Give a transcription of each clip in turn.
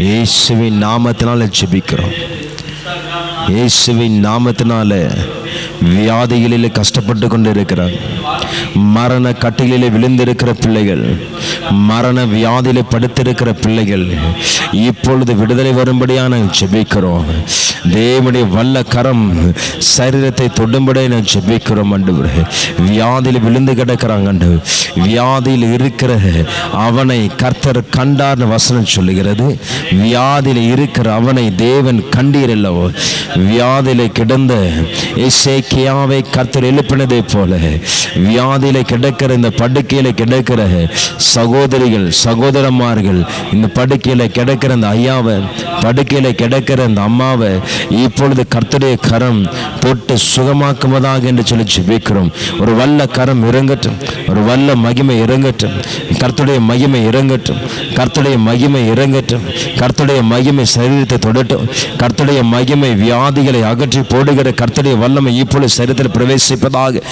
இயேசுவின் நாமத்தினால ஜெபிக்கிறோம். இயேசுவின் நாமத்தினால வியாதிகளிலே கஷ்டப்பட்டு கொண்டிருக்கிறார். மரண கட்டிலே விழுந்திருக்கிற பிள்ளைகள் மரண வியாதியில படுத்திருக்கிற பிள்ளைகள் இப்பொழுது விடுதலை வரும்படியாக நாங்கள் ஜெபிக்கிறோம். தேவனுடைய வல்ல கரம் சரீரத்தை தொடும்படியாக நான் ஜெபிக்கிறோம் ஆண்டவரே. வியாதியில் விழுந்து கிடக்கிறாங்க ஆண்டவர். வியாதியில் இருக்கிற அவனை கர்த்தர் கண்டார்னு வசனம் சொல்லுகிறது. வியாதியில் இருக்கிற அவனை தேவன் கண்டீரல்லவோ வியாதியில் வியாதியில கிடந்த சேக்கியாவை கர்த்தர் எழுப்பினதை போல வியாதியில கிடக்கிற இந்த படுக்கையில கிடக்கிற சகோதரிகள் சகோதரமார்கள் இந்த படுக்கையில கிடக்கிற இந்த ஐயாவை படுக்கையில் கிடக்கிற அந்த அம்மாவை இப்பொழுது கர்த்தருடைய கரம் போட்டு சுகமாக்குவதாக என்று சொல்லி ஜெபிக்கிறோம். ஒரு வல்ல கரம் இறங்கட்டும். ஒரு வல்ல மகிமை இறங்கட்டும். கர்த்தருடைய மகிமை இறங்கட்டும். கர்த்தருடைய மகிமை இறங்கட்டும். கர்த்தருடைய மகிமை சரீரத்தை தொடட்டும். கர்த்தருடைய மகிமை வியாதிகளை அகற்றி போடுகிற கர்த்தருடைய வல்லமை இப்பொழுது சரீரத்தில் பிரவேசிப்பதாக.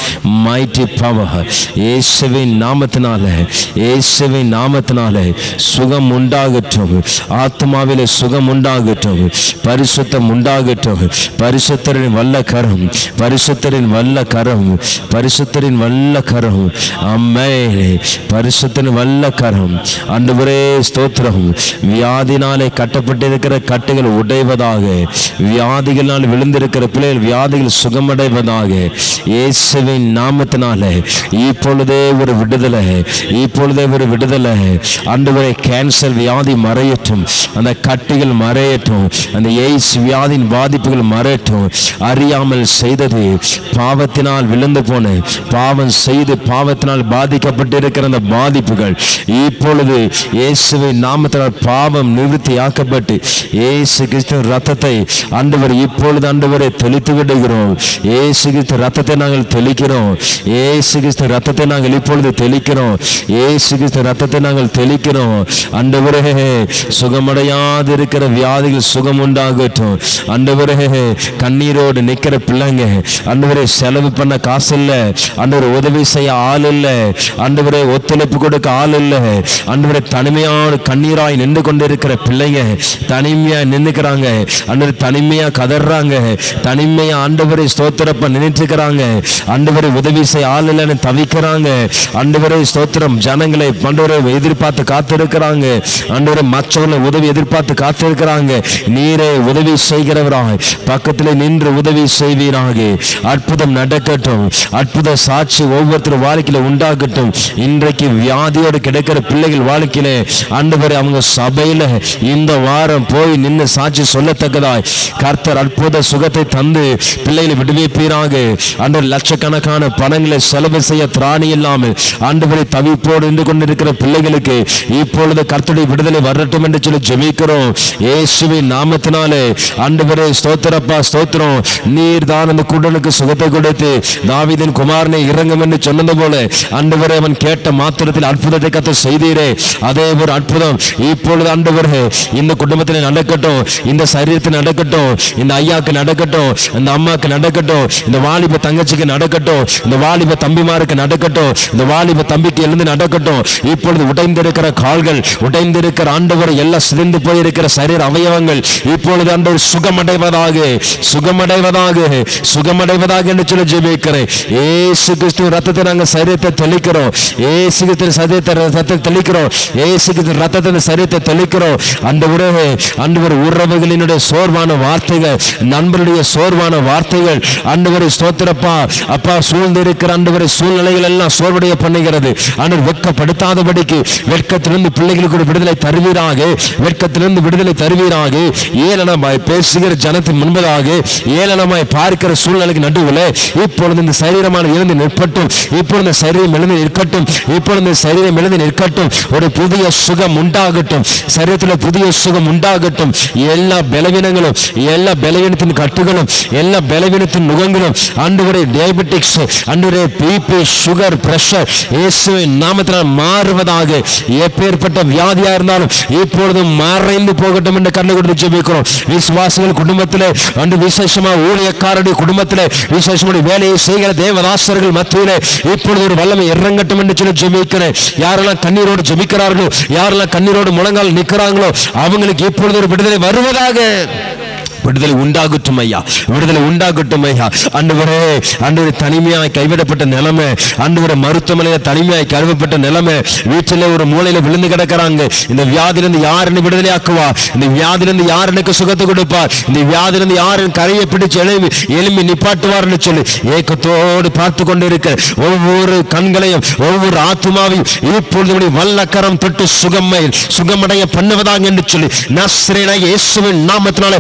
மைட்டி பவர் இயேசுவின் நாமத்தினால இயேசுவின் நாமத்தினால சுகம் உண்டாகட்டும். ஆத்மாவிலே சுகம் உண்டாகட்டும். பரிசுத்தம் உண்டாகட்டும். பரிசுத்தரின் வல்ல கரம். பரிசுத்தரின் வல்ல கரம். பரிசுத்தரின் வல்ல கரம். அம்மே பரிசுத்தரின் வல்ல கரம். அன்றுவரே ஸ்தோத்திரம். வியாதினாலே கட்டப்பட்டிருக்கிற கட்டுகள் உடைவதாக வியாதிகளால் விழுந்திருக்கிற பிள்ளைகள் வியாதிகள் சுகமடைவதாக. இயேசுவின் நாமத்தினாலே இப்பொழுதே ஒரு விடுதலை. இப்பொழுதே ஒரு விடுதலை. அன்றுவரை கேன்சர் வியாதி மறையற்றும் அந்த கட்டிகள் மறையட்டும். அந்த எய்ஸ் வியாதியின் பாதிப்புகள் மறையட்டும். அறியாமல் செய்தது பாவத்தினால் விழுந்து போன பாவம் செய்து பாவத்தினால் பாதிக்கப்பட்டிருக்கிற அந்த பாதிப்புகள். இப்பொழுது இயேசுவை நாமத்தினால் பாவம் நிவர்த்தியாக்கப்பட்டு இயேசு கிறிஸ்து ரத்தத்தை அண்டவர் இப்பொழுது அண்டவரை தெளித்து விடுகிறோம். ஏசு கிறிஸ்து ரத்தத்தை நாங்கள் தெளிக்கிறோம். ஏசு கிறிஸ்து ரத்தத்தை நாங்கள் இப்பொழுது தெளிக்கிறோம். ஏசு கிறிஸ்து ரத்தத்தை நாங்கள் தெளிக்கிறோம். அண்டவரே சுகமடையாது இருக்கிற வியாதிகள் சுகம் உண்டாகட்டும். ஆண்டவரே கண்ணீரோடு நிற்கிற பிள்ளைங்க ஆண்டவரே செலவு பண்ண காசு இல்லை ஆண்டவர் உதவி செய்ய ஆள் இல்லை ஆண்டவரே ஒத்துழைப்பு கொடுக்க ஆள் இல்லை ஆண்டவரே தனிமையான கண்ணீராய் நின்று கொண்டிருக்கிற பிள்ளைங்க தனிமையா நின்னுக்கிறாங்க. ஆண்டவர் தனிமையா கதறாங்க. தனிமையா ஆண்டவரை ஸ்தோத்திரப்ப நின்றுட்டு இருக்கிறாங்க ஆண்டவரை உதவி செய்ய ஆள் இல்லைன்னு தவிக்கிறாங்க. ஆண்டவரை ஸ்தோத்திரம் ஜனங்களை பண்டவரை எதிர்பார்த்து காத்திருக்கிறாங்க. ஆண்டவரை மற்றவர்களை உதவி எதிர்பார்த்து காத்திருக்கிறாங்க. நீரே உதவி செய்கிறவராக பக்கத்தில் நின்று உதவி செய்வீராக. அற்புதம் நடக்கட்டும். அற்புத சாட்சி ஒவ்வொருத்தர் வாழ்க்கையில உண்டாகட்டும். இன்றைக்கு வியாதியோடு கிடைக்கிற பிள்ளைகள் வாழ்க்கையில அன்று அவங்க சபையில இந்த வாரம் போய் நின்று சாட்சி சொல்லத்தக்கதாய். கர்த்தர் அற்புத சுகத்தை தந்து பிள்ளைகளை விடுவிப்பீராக. அன்று லட்சக்கணக்கான பணங்களை செலவு செய்ய திராணி இல்லாமல் ஆண்டவரை தவிப்போடு நின்று கொண்டிருக்கிற பிள்ளைகளுக்கு இப்பொழுது கர்த்தருடைய விடுதலை வரட்டும் என்று சொல்லி ஜெபிக்கிறோம். இயேசுவின் நாமத்தினாலே அன்றுவரே ஸ்தோத்திரப்பா ஸ்தோத்திரம். நீர் தான் அந்த குடலுக்கு சுகத்தை கொடுத்து தாவிதின் குமாரனை இறங்கும் என்று சொன்னது போல அன்றுவரே அவன் கேட்ட மாத்திரத்தில் அற்புதத்தை கத்த செய்தீரே. அதே ஒரு அற்புதம். இப்பொழுது அன்றுவரே இந்த குடும்பத்தில் நடக்கட்டும் இந்த சரீரத்தில் நடக்கட்டும் இந்த ஐயாக்கு நடக்கட்டும் இந்த அம்மாக்கு நடக்கட்டும் இந்த வாலிப தங்கச்சிக்கு நடக்கட்டும் இந்த வாலிப தம்பிமாருக்கு நடக்கட்டும் இந்த வாலிப தம்பிக்கு எழுந்து நடக்கட்டும். இப்பொழுது உடைந்திருக்கிற கால்கள் உடைந்திருக்கிற ஆண்டவர் எல்லாம் சிதைந்து போயிருக்கிற சரீர அவயவங்கள் இப்பொழுது ஆண்டவர் சுகமடைவதாக சுகமடைவதாக சுகமடைவதாக என்று சொல்லி ஜெபிக்கிறேன். ஏசு கிறிஸ்து ரத்தத்தை நாங்கள் சரீரத்தை தெளிக்கிறோம். ஏசு கிறிஸ்து சரீரத்தை ரத்தத்தை தெளிக்கிறோம். ஏசு கிறிஸ்து ரத்தத்தை சரீரத்தை தெளிக்கிறோம். அந்த உறவு அன்றுவர் உறவுகளினுடைய சோர்வான வார்த்தைகள் நண்பருடைய சோர்வான வார்த்தைகள் அன்றுவரை ஸ்தோத்திரப்பா அப்பா சூழ்ந்திருக்கிற அன்று சூழ்நிலைகள் எல்லாம் சோர்வடைய பண்ணுகிறது. அன்று வெட்கப்படுத்தாதபடிக்கு வெட்கத்திலிருந்து பிள்ளைகளுக்கு ஒரு விடுதலை தருவீராக வெட்கத்திலிருந்து விடுதலை தருவீராக ஏளனமாய் பேசுகிற ஜனத்தின் முன்பதாக ஏளனமாய் பார்க்கிற சூழ்நிலைக்கு நடுவில் இப்பொழுது இந்த சரீரமான எழுந்து நிற்பட்டும் இப்பொழுது இந்த சரீரம் எழுந்து நிற்கட்டும். இப்பொழுது இந்த சரீரம் எழுந்து நிற்கட்டும். ஒரு புதிய சுகம் உண்டாகட்டும். சரீரத்தில் புதிய சுகம் உண்டாகட்டும். எல்லா பலவீனங்களும் எல்லா பலவீனத்தின் கட்டுகளும் எல்லா பலவீனத்தின் முகங்களும் அன்றுவரை டயபெட்டிக்ஸ் அன்றுவரை பிபி சுகர் பிரஷர் இயேசுவின் நாமத்தினால் மாறுவதாக எப்பேற்பட்ட வியாதியா இருந்தாலும் இப்பொழுது மறைந்து போகட்டும் என்று ஆண்டு கண்ணு கொடுத்து ஜெபிக்கிறோம் விசுவாசிகள் குடும்பத்தில் அன்று விசேஷமா ஊழியக்காரருடைய குடும்பத்தில் விசேஷமான வேலையை செய்கிற தேவதாசர்கள் மத்தியிலே இப்பொழுது ஒரு வல்லமை இறங்கட்டும் என்று சொல்லி ஜெபிக்கிறேன் யாரெல்லாம் கண்ணீரோடு ஜெபிக்கிறார்களோ யாரெல்லாம் கண்ணீரோடு முழங்கால் நிற்கிறாங்களோ அவங்களுக்கு இப்பொழுது ஒரு விடுதலை வருவதாக விடுதலை உண்டாகட்டும் ஐயா விடுதலை உண்டாகட்டும் ஐயா அன்றுவரே அன்று தனிமையாய் கைவிடப்பட்ட நிலைமை அன்றுவர மருத்துவமனையில் தனிமையாய் கருவப்பட்ட நிலைமை வீட்டில் ஒரு மூலையில் விழுந்து கிடக்கிறாங்க. இந்த வியாதிலிருந்து யார் என்ன விடுதலை ஆக்குவா இந்த வியாதிலிருந்து யார் எனக்கு சுகத்தை கொடுப்பார் இந்த வியாதிலிருந்து யார் கரையை பிடிச்சு எழுமி எலும்பி நிப்பாட்டுவார்னு சொல்லி ஏக்கத்தோடு பார்த்து கொண்டிருக்க ஒவ்வொரு கண்களையும் ஒவ்வொரு ஆத்மாவையும் இப்பொழுது வல்லக்கரம் தொட்டு சுகமை சுகமடைய பண்ணுவதாக என்று சொல்லி நஸ்ரேனா இயேசுவின் நாமத்தினால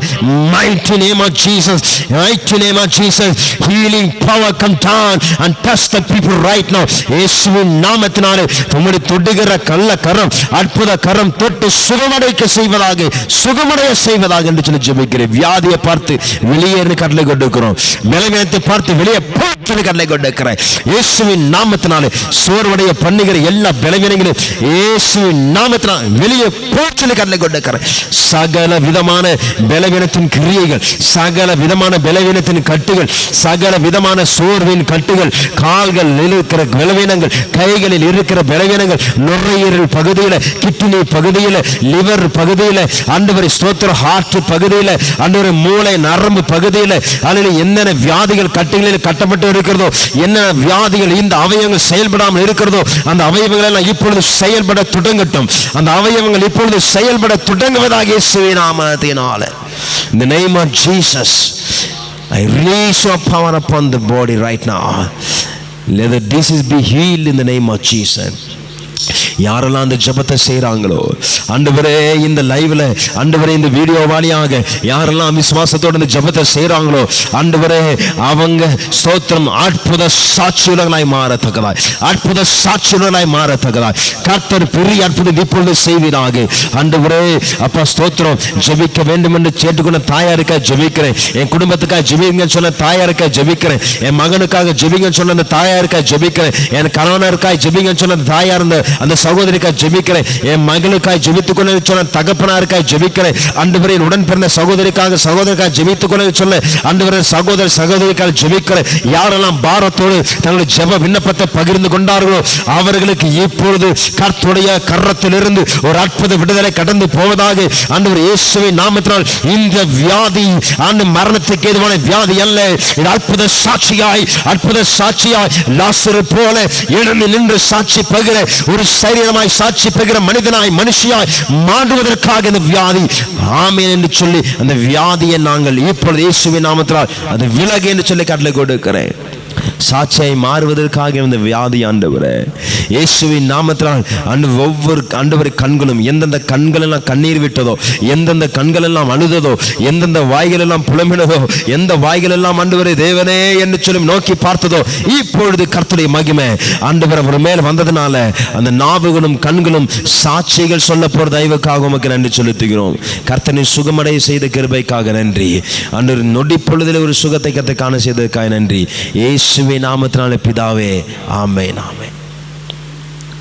mighty name of Jesus mighty name of Jesus. Healing power come down and touch the people right now. இயேசுவின் நாமத்தினாலே உம்முடைய தொடுகிற கள்ள கரம் அற்புத கரம் தொட்டு சுகமடைக்க செய்வதாக சுகமடைய செய்வதாக என்று சொல்லி ஜெபிக்கிறேன். வியாதியை பார்த்து வெளியேறு கடலை கொண்டிருக்கிறோம் பலவீனத்தை பார்த்து வெளியே போட்டு கடலை கொண்டிருக்கிறேன். இயேசுவின் நாமத்தினாலே சோர்வடைய பண்ணுகிற எல்லா பலவீனங்களும் இயேசுவின் நாமத்தினால் வெளியே போட்டு கடலை கொண்டிருக்கிறேன். சகல விதமான பலவீனத்தின் கிரியைகள் சகல விதமான பலவீனத்தின் கட்டுகள் சகல விதமான சோர்வின் கட்டுகள் கால்கள் இருக்கிற பலவீனங்கள் கைகளில் இருக்கிற பலவீனங்கள் நுரையீரல் பகுதியில் கிட்னி பகுதியில் லிவர் பகுதியில் அண்டவரை ஸ்தோத்திர ஹார்ட் பகுதியில் அண்டவரை மூளை நரம்பு பகுதியில் அதில் என்னென்ன வியாதிகள் கட்டுகளில் கட்டப்பட்டு இருக்கிறதோ என்ன வியாதிகள் இந்த அவயவங்கள் செயல்படாமல் இருக்கிறதோ அந்த அவயவங்கள் எல்லாம் இப்பொழுது செயல்பட தொடங்கட்டும் அந்த அவயவங்கள் இப்பொழுது செயல்பட தொடங்குவதாக இயேசுவின் நாமத்தினால In the name of Jesus, I release your power the body right right now. Let the disease be healed in the name of Jesus. யாரெல்லாம் அந்த ஜெபத்தை செய்கிறாங்களோ அண்டவரே இந்த லைவ்ல அண்டவரே இந்த வீடியோ வாலியாக யாரெல்லாம் விசுவாசத்தோட இந்த ஜெபத்தை செய்கிறாங்களோ அண்டவரே அவங்க ஸ்தோத்திரம் அற்புத சாட்சியுடனாய் மாறத்தக்கதாய் அற்புத சாட்சியுடனாய் மாறத்தக்கதாய். கர்த்தர் பெரிய அற்புதம் இப்பொழுது செய்வீராக. அண்டவரே அப்பா ஸ்தோத்திரம் ஜெபிக்க வேண்டும் என்று கேட்டுக்கொண்ட தாயாருக்கா ஜெபிக்கிறேன். என் குடும்பத்துக்காக ஜெபிங்கன்னு சொன்ன தாயாருக்காக ஜெபிக்கிறேன். என் மகனுக்காக ஜெபிங்கன்னு சொன்ன அந்த தாயாருக்காக ஜபிக்கிறேன். என் கணவனருக்காக ஜெபிங்கன்னு சொன்ன அந்த தாயார் அந்த சகோதரிக்காய் ஜெபிக்கிறேன். என் மகளுக்காய் ஜெபித்துக் கொள்ள சொன்ன தகப்பனாருக்காய் ஜெபிக்கிறேன். அன்றுவரின் உடன் பிறந்த சகோதரிக்காக சகோதரிக்காக ஜெபித்துக் கொள்ள சொல்ல அன்றுவரை சகோதர சகோதரிக்காக ஜெபிக்கிறேன். யாரெல்லாம் பாரத்தோடு தங்களுடைய ஜெப விண்ணப்பத்தை பகிர்ந்து கொண்டார்களோ அவர்களுக்கு இப்பொழுது கர்த்துடைய கரத்திலிருந்து ஒரு அற்புத விடுதலை கடந்து போவதாக அந்த ஒரு இயேசுவை நாமத்தினால் இந்த வியாதி அந்த மரணத்துக்கு ஏதுவான வியாதி அல்ல. இது அற்புத சாட்சியாய் அற்புத சாட்சியாய் லாசரு போல எழுந்து நின்று சாட்சி பகிர ஒரு சரீரமாய் சாட்சி பெறுகிற மனிதனாய் மனுஷியாய் மாண்டுவதற்காக இந்த வியாதி. ஆமேன் என்று சொல்லி அந்த வியாதியை நாங்கள் இப்பொழுது இயேசுவின் நாமத்தினால் அது விலகு என்று சொல்லி கட்டளை கொடுக்கிறேன். சாட்சியாய் மாறுவதற்காக இருந்த வியாதி ஆண்டவரே. இயேசுவின் நாமத்தினால் அன்று ஒவ்வொரு ஆண்டவர் கண்களும் எந்தெந்த கண்கள் எல்லாம் கண்ணீர் விட்டதோ எந்தெந்த கண்கள் எல்லாம் அழுததோ எந்தெந்த வாய்கள் எல்லாம் புலம்பினதோ எந்த வாய்கள் எல்லாம் ஆண்டவரே தேவனே என்று சொல்லி நோக்கி பார்த்ததோ இப்பொழுது கர்த்துடைய மகிமை ஆண்டவர் அவர் மேல் வந்ததுனால அந்த நாவுகளும் கண்களும் சாட்சிகள் சொல்ல போற தயவுக்காக உமக்கு நன்றி செலுத்துகிறோம். கர்த்தனை சுகமடைய செய்த கிருபைக்காக நன்றி. அன்று நொடி பொழுதில் ஒரு சுகத்தை கத்தை காண செய்ததற்காக நன்றி. இயேசுவின் நாமத்தினால பிதாவே ஆமே நாமே